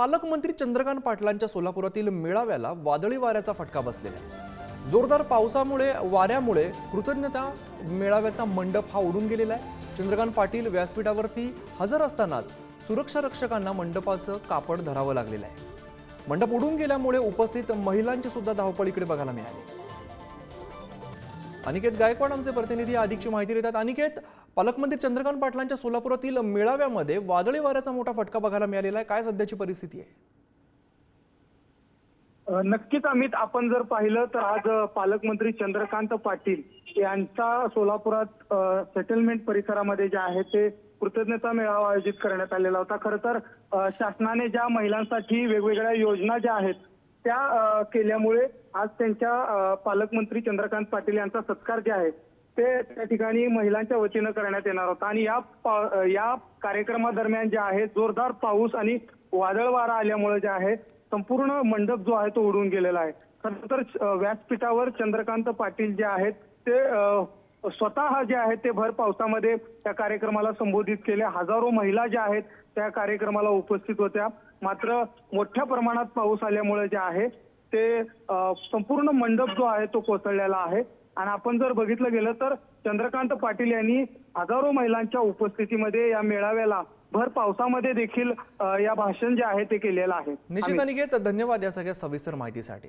पालकमंत्री चंद्रकांत पाटलांच्या सोलापुरातील मेळाव्याला वादळी वाऱ्याचा फटका बसलेला आहे. जोरदार पावसामुळे वाऱ्यामुळे कृतज्ञता मेळाव्याचा मंडप हा उडून गेलेला आहे. चंद्रकांत पाटील व्यासपीठावरती हजर असतानाच सुरक्षा रक्षकांना मंडपाचं कापड धरावं लागलेलं आहे. मंडप उडून गेल्यामुळे उपस्थित महिलांची सुद्धा धावपळ इकडे बघायला मिळाली. अनिकेत गायकवाड आमचे प्रतिनिधी अधिकची माहिती देतात. अनिकेत पालकमंत्री चंद्रकांत पाटलांच्या सोलापुरातील मेळाव्यामध्ये वादळी वाऱ्याचा मोठा फटका बघायला मिळालेला आहे. काय सध्याची परिस्थिती आहे? नक्कीच अमित आपण जर पाहिलं तर आज पालकमंत्री चंद्रकांत पाटील यांचा सोलापुरात सेटलमेंट परिसरामध्ये जे आहे ते कृतज्ञता मेळावा आयोजित करण्यात आलेला होता. खरं तर शासनाने ज्या महिलांसाठी वेगवेगळ्या योजना ज्या आहेत त्या केल्यामुळे आज त्यांच्या पालकमंत्री चंद्रकांत पाटील यांचा सत्कार जे आहे ते त्या ठिकाणी महिलांच्या वतीनं करण्यात येणार होता. आणि या पा- या कार्यक्रमादरम्यान जे आहे जोरदार पाऊस आणि वादळ वारा आल्यामुळे जे आहे संपूर्ण मंडप जो आहे तो उडून गेलेला आहे. खरंतर व्यासपीठावर चंद्रकांत पाटील जे आहेत ते स्वतः जे आहेत ते भर पावसामध्ये त्या कार्यक्रमाला संबोधित केले. हजारो महिला ज्या आहेत त्या कार्यक्रमाला उपस्थित होत्या. मात्र मोठ्या प्रमाणात पाऊस आल्यामुळे जे आहे ते संपूर्ण मंडप जो आहे तो कोसळलेला आहे. आणि आपण जर बघितलं गेलं तर चंद्रकांत पाटील यांनी हजारो महिलांच्या उपस्थितीमध्ये या मेळाव्याला भर पावसामध्ये देखील या भाषण जे आहे ते केलेलं आहे. निश्चित अनिकेत धन्यवाद या सगळ्या सविस्तर माहितीसाठी.